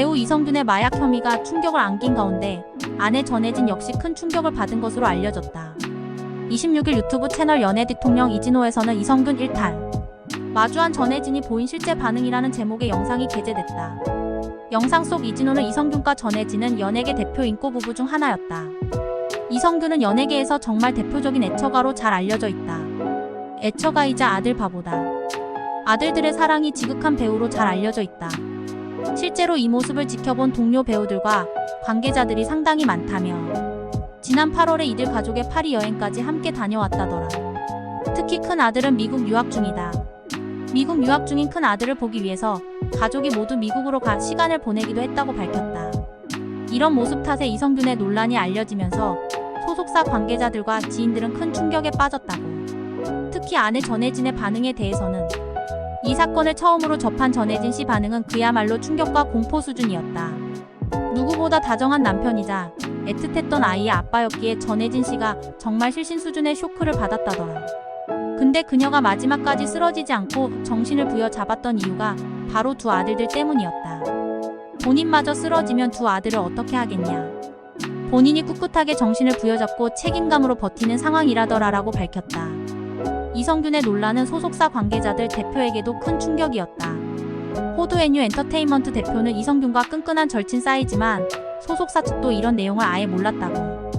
배우 이성균의 마약 혐의가 충격을 안긴 가운데 아내 전혜진 역시 큰 충격을 받은 것으로 알려졌다. 26일 유튜브 채널 연애 대통령 이진호에서는 이성균 일탈. 마주한 전혜진이 보인 실제 반응이라는 제목의 영상이 게재됐다. 영상 속 이진호는 이성균과 전혜진은 연예계 대표 인꼬 부부 중 하나였다. 이성균은 연예계에서 정말 대표적인 애처가로 잘 알려져 있다. 애처가이자 아들 바보다. 아들들의 사랑이 지극한 배우로 잘 알려져 있다. 실제로 이 모습을 지켜본 동료 배우들과 관계자들이 상당히 많다며 지난 8월에 이들 가족의 파리 여행까지 함께 다녀왔다더라. 특히 큰 아들은 미국 유학 중이다. 미국 유학 중인 큰 아들을 보기 위해서 가족이 모두 미국으로 가 시간을 보내기도 했다고 밝혔다. 이런 모습 탓에 이성균의 논란이 알려지면서 소속사 관계자들과 지인들은 큰 충격에 빠졌다고. 특히 아내 전혜진의 반응에 대해서는 이 사건을 처음으로 접한 전혜진 씨 반응은 그야말로 충격과 공포 수준이었다. 누구보다 다정한 남편이자 애틋했던 아이의 아빠였기에 전혜진 씨가 정말 실신 수준의 쇼크를 받았다더라. 근데 그녀가 마지막까지 쓰러지지 않고 정신을 부여잡았던 이유가 바로 두 아들들 때문이었다. 본인마저 쓰러지면 두 아들을 어떻게 하겠냐. 본인이 꿋꿋하게 정신을 부여잡고 책임감으로 버티는 상황이라더라라고 밝혔다. 이성균의 논란은 소속사 관계자들 대표에게도 큰 충격이었다. 호두 애뉴 엔터테인먼트 대표는 이성균과 끈끈한 절친 사이지만 소속사 측도 이런 내용을 아예 몰랐다고.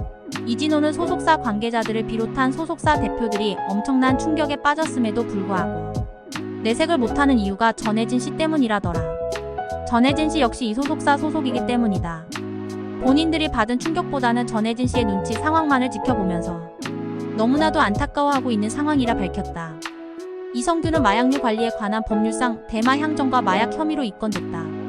이진호는 소속사 관계자들을 비롯한 소속사 대표들이 엄청난 충격에 빠졌음에도 불구하고 내색을 못하는 이유가 전혜진 씨 때문이라더라. 전혜진 씨 역시 이 소속사 소속이기 때문이다. 본인들이 받은 충격보다는 전혜진 씨의 눈치 상황만을 지켜보면서 너무나도 안타까워하고 있는 상황이라 밝혔다. 이성균은 마약류 관리에 관한 법률상 대마 향정과 마약 혐의로 입건됐다.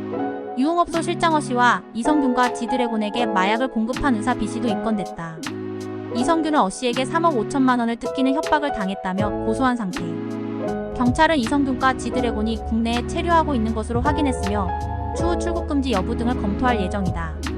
유흥업소 실장어 씨와 이성균과 지드래곤에게 마약을 공급한 의사 B 씨도 입건됐다. 이성균은 어 씨에게 3억 5천만 원을 뜯기는 협박을 당했다며 고소한 상태. 경찰은 이성균과 지드래곤이 국내에 체류하고 있는 것으로 확인했으며 추후 출국 금지 여부 등을 검토할 예정이다.